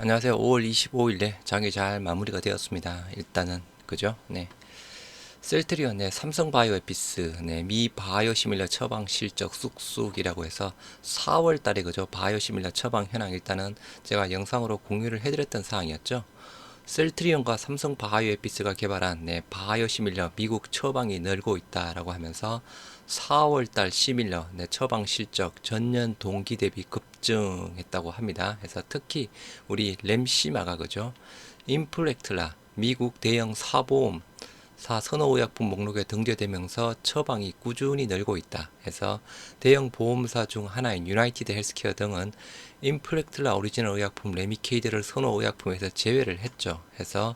안녕하세요. 5월 25일에 장이 잘 마무리가 되었습니다. 일단은 그죠? 네. 셀트리온, 네, 삼성바이오에피스, 네, 미 바이오 시밀러 처방 실적 쑥쑥이라고 해서 4월 달에 그죠? 바이오 시밀러 처방 현황 일단은 제가 영상으로 공유를 해드렸던 사항이었죠. 셀트리온과 삼성 바이오 에피스가 개발한 네, 바이오 시밀러 미국 처방이 늘고 있다라고 하면서 4월 달 시밀러 네, 처방 실적 전년 동기 대비 급증했다고 합니다. 그래서 특히 우리 램시마가 그죠? 인플렉트라 미국 대형 사보험 사 선호의약품 목록에 등재되면서 처방이 꾸준히 늘고 있다. 해서 대형 보험사 중 하나인 유나이티드 헬스케어 등은 인플렉트라 오리지널 의약품 레미케이드를 선호의약품에서 제외를 했죠. 해서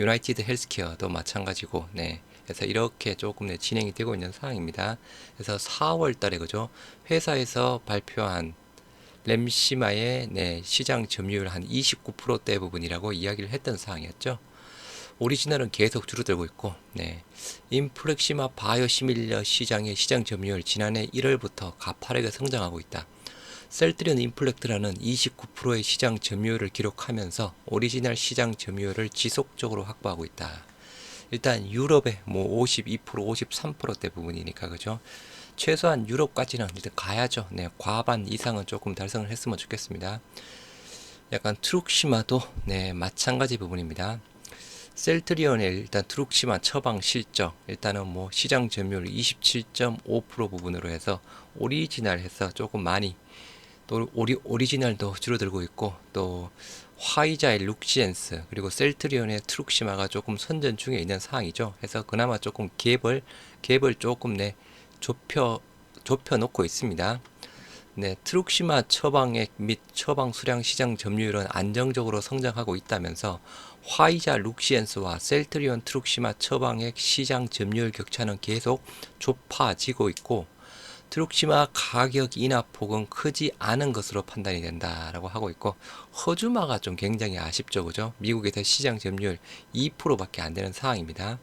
유나이티드 헬스케어도 마찬가지고 네. 그래서 이렇게 조금 네, 진행이 되고 있는 상황입니다. 그래서 4월 달에 그죠? 회사에서 발표한 램시마의 네, 시장 점유율 한 29%대 부분이라고 이야기를 했던 사항이었죠. 오리지널은 계속 줄어들고 있고, 네. 인플렉시마 바이오 시밀러 시장의 시장 점유율 지난해 1월부터 가파르게 성장하고 있다. 셀트리온 인플렉트라는 29%의 시장 점유율을 기록하면서 오리지널 시장 점유율을 지속적으로 확보하고 있다. 일단 유럽의 뭐 52%, 53%대 부분이니까 그죠? 최소한 유럽까지는 일단 가야죠. 네, 과반 이상은 조금 달성을 했으면 좋겠습니다. 약간 트룩시마도 네, 마찬가지 부분입니다. 셀트리온의 일단 트룩시마 처방 실적 일단은 뭐 시장 점유율 27.5% 부분으로 해서 오리지널 해서 조금 많이 또 오리, 오리지널도 줄어들고 있고 또 화이자의 룩시엔스 그리고 셀트리온의 트룩시마가 조금 선전 중에 있는 상황이죠. 그래서 그나마 조금 갭을 갭을 조금 내 좁혀 좁혀 놓고 있습니다. 네, 트룩시마 처방액 및 처방 수량 시장 점유율은 안정적으로 성장하고 있다면서 화이자 룩시엔스와 셀트리온 트룩시마 처방액 시장 점유율 격차는 계속 좁아지고 있고 트룩시마 가격 인하 폭은 크지 않은 것으로 판단이 된다라고 하고 있고 허주마가 좀 굉장히 아쉽죠 그죠? 미국에서 시장 점유율 2%밖에 안 되는 상황입니다.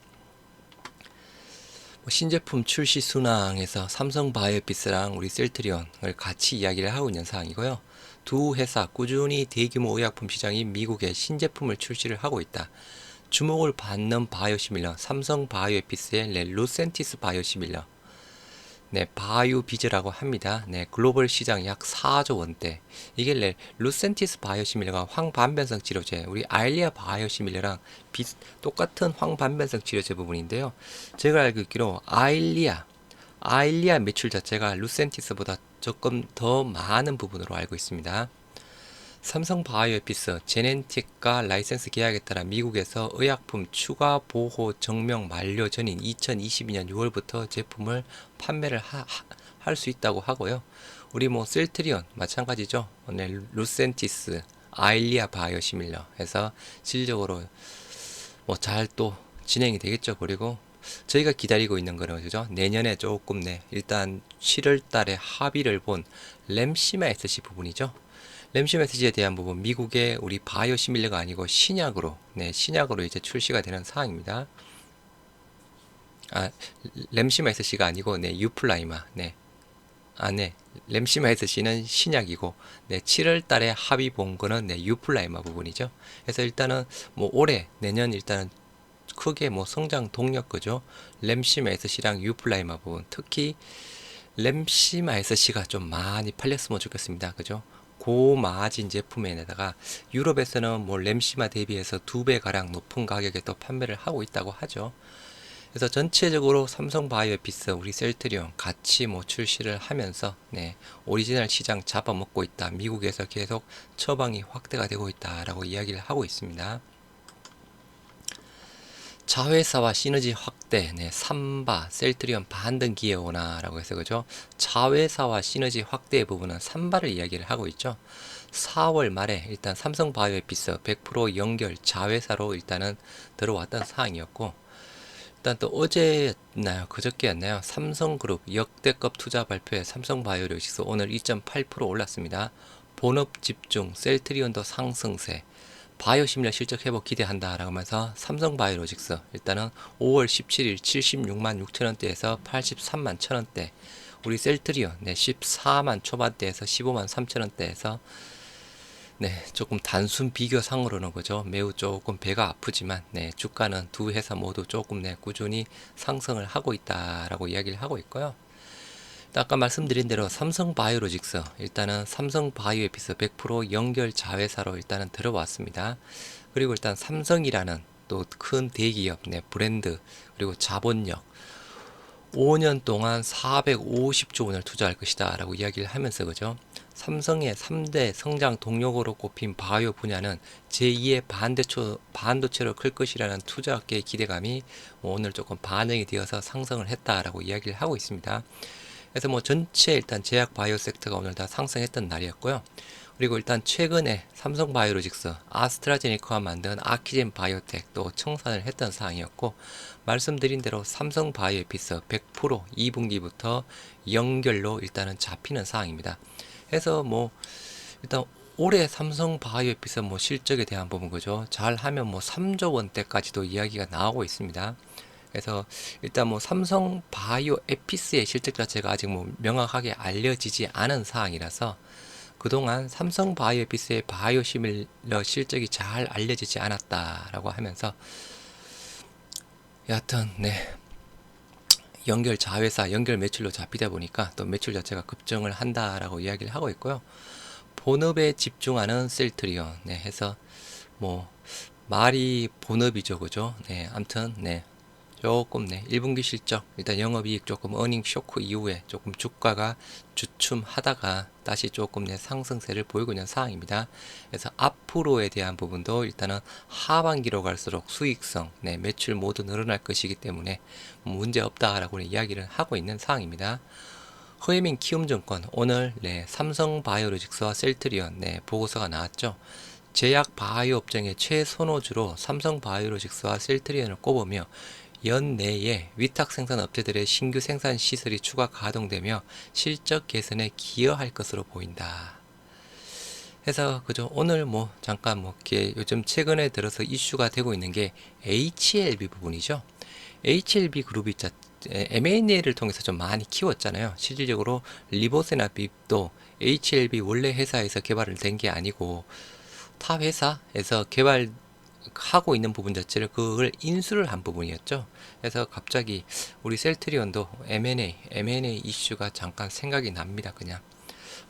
뭐 신제품 출시 순항에서 삼성 바이오피스랑 우리 셀트리온을 같이 이야기를 하고 있는 상황이고요 두 회사 꾸준히 대규모 의약품 시장인 미국에 신제품을 출시를 하고 있다 주목을 받는 바이오시밀러 삼성 바이오피스의 루센티스 바이오시밀러 네, 바이오 비즈라고 합니다. 네, 글로벌 시장 약 4조 원대. 이게 네, 루센티스 바이오시밀러가 황반변성 치료제, 우리 아일리아 바이오시밀러랑 비, 똑같은 황반변성 치료제 부분인데요. 제가 알고 있기로 아일리아, 아일리아 매출 자체가 루센티스보다 조금 더 많은 부분으로 알고 있습니다. 삼성 바이오에피스 제넨틱과 라이센스 계약에 따라 미국에서 의약품 추가 보호 증명 만료 전인 2022년 6월부터 제품을 판매를 할 수 있다고 하고요. 우리 뭐 셀트리온 마찬가지죠. 네, 루센티스, 아일리아 바이오 시밀러 해서 실적으로 뭐 잘 또 진행이 되겠죠. 그리고 저희가 기다리고 있는 거는 그죠? 내년에 조금 네 일단 7월 달에 합의를 본 램시마 SC 부분이죠. 램시 메시지에 대한 부분 미국의 우리 바이오 시밀러가 아니고 신약으로 네 신약으로 이제 출시가 되는 사항입니다. 아 램시마 SC가 아니고 네 유플라이마 네. 아, 네. 램시마 SC는 신약이고, 네, 7월 달에 합의 본 거는, 네, 유플라이마 부분이죠. 그래서 일단은, 뭐, 올해, 내년 일단은 크게 뭐 성장 동력 그죠? 램시마 SC랑 유플라이마 부분, 특히 램시마 SC가 좀 많이 팔렸으면 좋겠습니다. 그죠? 고마진 제품에다가 유럽에서는 뭐 램시마 대비해서 두 배 가량 높은 가격에 또 판매를 하고 있다고 하죠. 그래서 전체적으로 삼성 바이오피스 우리 셀트리온 같이 뭐 출시를 하면서 네, 오리지널 시장 잡아먹고 있다. 미국에서 계속 처방이 확대가 되고 있다라고 이야기를 하고 있습니다. 자회사와 시너지 확대, 네, 삼바, 셀트리온 반등 기회 오나라고 해서 그죠? 자회사와 시너지 확대 부분은 삼바를 이야기를 하고 있죠. 4월 말에 일단 삼성 바이오에피스 100% 연결 자회사로 일단은 들어왔던 사항이었고 일단 또 어제였나요? 그저께였나요? 삼성그룹 역대급 투자 발표에 삼성 바이오로직스 오늘 2.8% 올랐습니다. 본업 집중, 셀트리온도 상승세, 바이오시밀러 실적 회복 기대한다 라고 하면서 삼성 바이오로직스 일단은 5월 17일 76만 6천원대에서 83만 천원대 우리 셀트리온 네 14만 초반대에서 15만 3천원대에서 네, 조금 단순 비교상으로는 그죠. 매우 조금 배가 아프지만, 네, 주가는 두 회사 모두 조금 네, 꾸준히 상승을 하고 있다라고 이야기를 하고 있고요. 아까 말씀드린 대로 삼성 바이오로직스 일단은 삼성 바이오에피스 100% 연결 자회사로 일단은 들어왔습니다. 그리고 일단 삼성이라는 또 큰 대기업, 네, 브랜드 그리고 자본력 5년 동안 450조 원을 투자할 것이다 라고 이야기를 하면서 그죠 삼성의 3대 성장 동력으로 꼽힌 바이오 분야는 제2의 반대초, 반도체로 클 것이라는 투자학계의 기대감이 오늘 조금 반영이 되어서 상승을 했다라고 이야기를 하고 있습니다. 그래서 뭐 전체 일단 제약 바이오 섹터가 오늘 다 상승했던 날이었고요. 그리고 일단 최근에 삼성 바이오로직스, 아스트라제네카와 만든 아키젠 바이오텍 또 청산을 했던 사항이었고 말씀드린 대로 삼성 바이오에피스 100% 2분기부터 연결로 일단은 잡히는 사항입니다. 그래서 뭐 일단 올해 삼성 바이오에피스 뭐 실적에 대한 부분 그죠? 잘 하면 뭐 3조 원대까지도 이야기가 나오고 있습니다. 그래서 일단 뭐 삼성 바이오 에피스의 실적 자체가 아직 뭐 명확하게 알려지지 않은 사항이라서 그동안 삼성 바이오 에피스의 바이오 시밀러 실적이 잘 알려지지 않았다라고 하면서 여하튼 네. 연결 자회사 연결 매출로 잡히다 보니까 또 매출 자체가 급증을 한다라고 이야기를 하고 있고요. 본업에 집중하는 셀트리온 네 해서 뭐 말이 본업이죠 그죠? 네 암튼 네 조금 네 1분기 실적 일단 영업이익 조금 어닝 쇼크 이후에 조금 주가가 주춤하다가 다시 조금 네 상승세를 보이고 있는 상황입니다. 그래서 앞으로에 대한 부분도 일단은 하반기로 갈수록 수익성 네 매출 모두 늘어날 것이기 때문에 문제 없다라고 이야기를 하고 있는 상황입니다. 허예민 키움증권 오늘 네 삼성 바이오로직스와 셀트리온 네 보고서가 나왔죠. 제약 바이오 업종의 최선호주로 삼성 바이오로직스와 셀트리온을 꼽으며 연내에 위탁 생산 업체들의 신규 생산 시설이 추가 가동되며 실적 개선에 기여할 것으로 보인다. 해서 그죠 오늘 뭐 잠깐 뭐 이렇게 요즘 최근에 들어서 이슈가 되고 있는 게 HLB 부분이죠. HLB 그룹이 자, M&A를 통해서 좀 많이 키웠잖아요. 실질적으로 리보세나 빕도 HLB 원래 회사에서 개발을 된 게 아니고 타 회사에서 개발 하고 있는 부분 자체를 그걸 인수를 한 부분이었죠. 그래서 갑자기 우리 셀트리온도 M&A, M&A 이슈가 잠깐 생각이 납니다. 그냥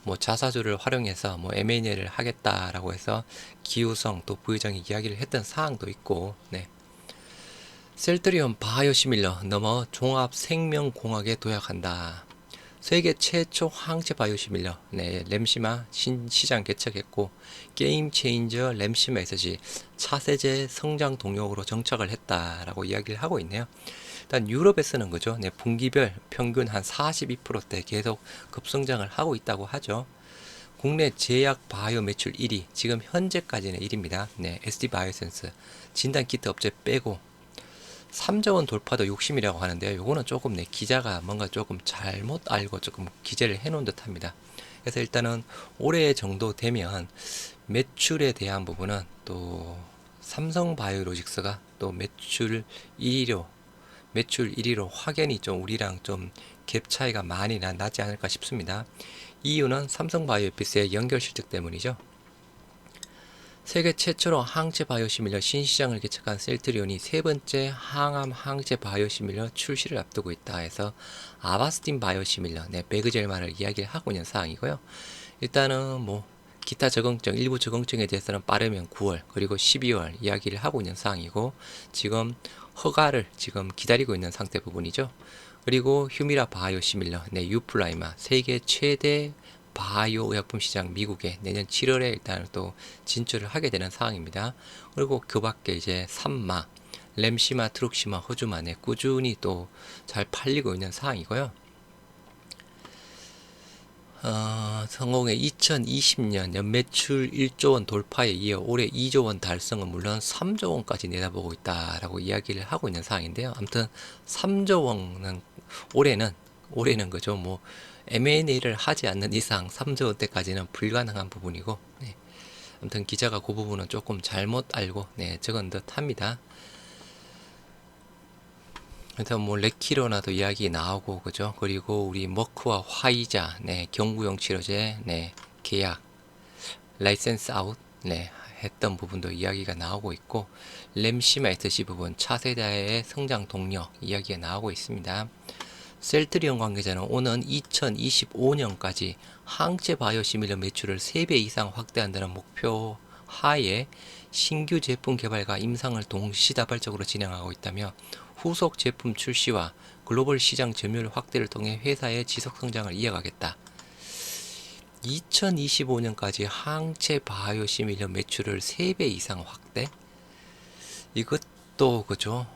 뭐 자사주를 활용해서 뭐 M&A를 하겠다라고 해서 기우성 또 부회장이 이야기를 했던 사항도 있고, 네. 셀트리온 바이오시밀러 넘어 종합 생명공학에 도약한다. 세계 최초 항체 바이오시밀러 네, 램시마 신시장 개척했고 게임 체인저 램시마 에서지 차세대 성장 동력으로 정착을 했다라고 이야기를 하고 있네요. 일단 유럽에서는 그죠. 네, 분기별 평균 한 42%대 계속 급성장을 하고 있다고 하죠. 국내 제약 바이오 매출 1위, 지금 현재까지는 1위입니다. 네, SD 바이오센스 진단 키트 업체 빼고 3조 원 돌파도 욕심이라고 하는데요. 요거는 조금 내 기자가 뭔가 조금 잘못 알고 조금 기재를 해 놓은 듯 합니다. 그래서 일단은 올해 정도 되면 매출에 대한 부분은 또 삼성 바이오로직스가 또 매출 1위로 매출 1위로 확연히 좀 우리랑 좀 갭 차이가 많이 나, 나지 않을까 싶습니다. 이유는 삼성 바이오피스의 연결 실적 때문이죠. 세계 최초로 항체 바이오시밀러 신시장을 개척한 셀트리온이 세 번째 항암 항체 바이오시밀러 출시를 앞두고 있다 해서 아바스틴 바이오시밀러, 네, 베그젤만을 이야기를 하고 있는 사항이고요. 일단은 뭐 기타 적응증, 일부 적응증에 대해서는 빠르면 9월 그리고 12월 이야기를 하고 있는 사항이고 지금 허가를 지금 기다리고 있는 상태 부분이죠. 그리고 휴미라 바이오시밀러, 네, 유플라이마 세계 최대 바이오 의약품 시장 미국에 내년 7월에 일단 또 진출을 하게 되는 상황입니다. 그리고 그 밖에 이제 삼마, 램시마, 트룩시마, 호주만에 꾸준히 또 잘 팔리고 있는 상황이고요. 어, 성공의 2020년 연매출 1조 원 돌파에 이어 올해 2조 원 달성은 물론 3조 원까지 내다보고 있다라고 이야기를 하고 있는 상황인데요. 아무튼 3조 원은 올해는 올해는 그죠. 뭐 M&A를 하지 않는 이상 3조 원대까지는 불가능한 부분이고 네. 아무튼 기자가 그 부분은 조금 잘못 알고 네, 적은 듯 합니다. 그래서 뭐 레키로나도 이야기 나오고 그죠. 그리고 우리 머크와 화이자 네, 경구용 치료제 네, 계약 라이센스 아웃 네, 했던 부분도 이야기가 나오고 있고 램시마 SC 부분 차세대의 성장 동력 이야기가 나오고 있습니다. 셀트리온 관계자는 오는 2025년까지 항체 바이오 시밀러 매출을 3배 이상 확대한다는 목표 하에 신규 제품 개발과 임상을 동시다발적으로 진행하고 있다며 후속 제품 출시와 글로벌 시장 점유율 확대를 통해 회사의 지속 성장을 이어가겠다. 2025년까지 항체 바이오 시밀러 매출을 3배 이상 확대? 이것도 그죠.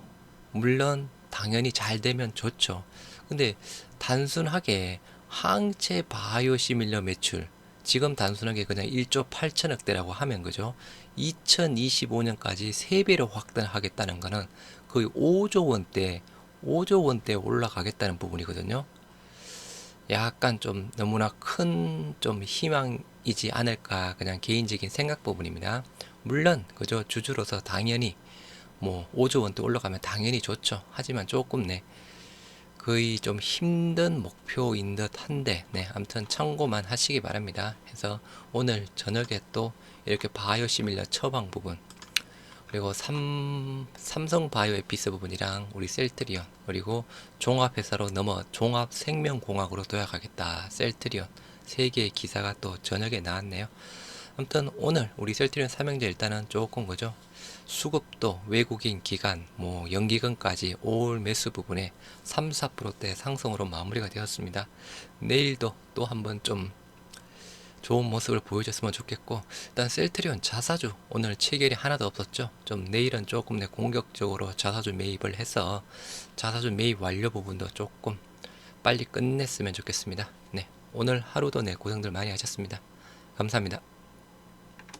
물론 당연히 잘 되면 좋죠. 근데 단순하게 항체 바이오 시밀러 매출 지금 단순하게 그냥 1조 8천억대라고 하면 그죠. 2025년까지 3배로 확대하겠다는 거는 거의 5조 원대, 5조 원대 올라가겠다는 부분이거든요. 약간 좀 너무나 큰 좀 희망이지 않을까 그냥 개인적인 생각 부분입니다. 물론 그죠 주주로서 당연히 뭐 5조 원대 올라가면 당연히 좋죠. 하지만 조금 네 거의 좀 힘든 목표인 듯 한데 네 아무튼 참고만 하시기 바랍니다. 해서 오늘 저녁에 또 이렇게 바이오 시밀러 처방 부분 그리고 삼, 삼성 바이오 에피스 부분이랑 우리 셀트리온 그리고 종합회사로 넘어 종합생명공학으로 도약하겠다 셀트리온 세 개의 기사가 또 저녁에 나왔네요. 아무튼 오늘 우리 셀트리온 삼형제 일단은 조금 그죠 수급도 외국인 기간 뭐 연기금까지 올 매수 부분에 3, 4%대 상승으로 마무리가 되었습니다. 내일도 또 한번 좀 좋은 모습을 보여줬으면 좋겠고 일단 셀트리온 자사주 오늘 체결이 하나도 없었죠. 좀 내일은 조금 내 공격적으로 자사주 매입을 해서 자사주 매입 완료 부분도 조금 빨리 끝냈으면 좋겠습니다. 네 오늘 하루도 내 고생들 많이 하셨습니다. 감사합니다